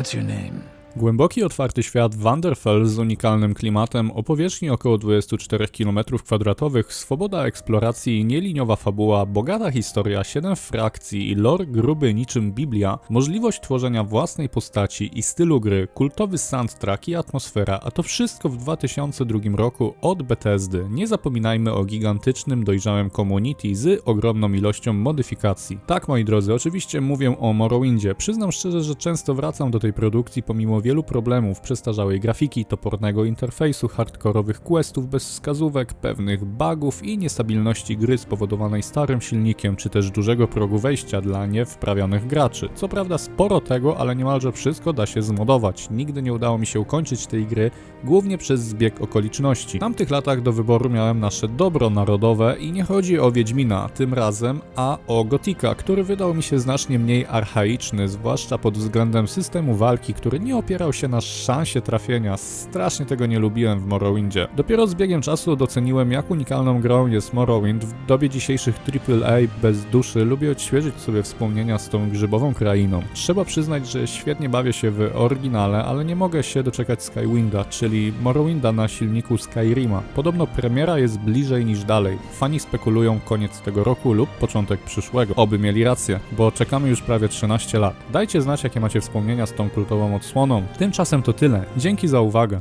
What's your name? Głęboki, otwarty świat Wanderfell z unikalnym klimatem o powierzchni około 24 km2, swoboda eksploracji, nieliniowa fabuła, bogata historia, 7 frakcji i lore gruby niczym Biblia, możliwość tworzenia własnej postaci i stylu gry, kultowy soundtrack i atmosfera, a to wszystko w 2002 roku od Bethesdy. Nie zapominajmy o gigantycznym, dojrzałym community z ogromną ilością modyfikacji. Tak, moi drodzy, oczywiście mówię o Morrowindzie. Przyznam szczerze, że często wracam do tej produkcji pomimo wielu problemów, przestarzałej grafiki, topornego interfejsu, hardkorowych questów bez wskazówek, pewnych bugów i niestabilności gry spowodowanej starym silnikiem, czy też dużego progu wejścia dla niewprawionych graczy. Co prawda sporo tego, ale niemalże wszystko da się zmodować. Nigdy nie udało mi się ukończyć tej gry, głównie przez zbieg okoliczności. W tamtych latach do wyboru miałem nasze dobro narodowe i nie chodzi o Wiedźmina tym razem, a o Gotika, który wydał mi się znacznie mniej archaiczny, zwłaszcza pod względem systemu walki, który nie opierał się na szansie trafienia. Strasznie tego nie lubiłem w Morrowindzie. Dopiero z biegiem czasu doceniłem, jak unikalną grą jest Morrowind. W dobie dzisiejszych AAA bez duszy lubię odświeżyć sobie wspomnienia z tą grzybową krainą. Trzeba przyznać, że świetnie bawię się w oryginale, ale nie mogę się doczekać Skywinda, czyli Morrowinda na silniku Skyrima. Podobno premiera jest bliżej niż dalej. Fani spekulują koniec tego roku lub początek przyszłego. Oby mieli rację, bo czekamy już prawie 13 lat. Dajcie znać, jakie macie wspomnienia z tą kultową odsłoną. Tymczasem to tyle. Dzięki za uwagę.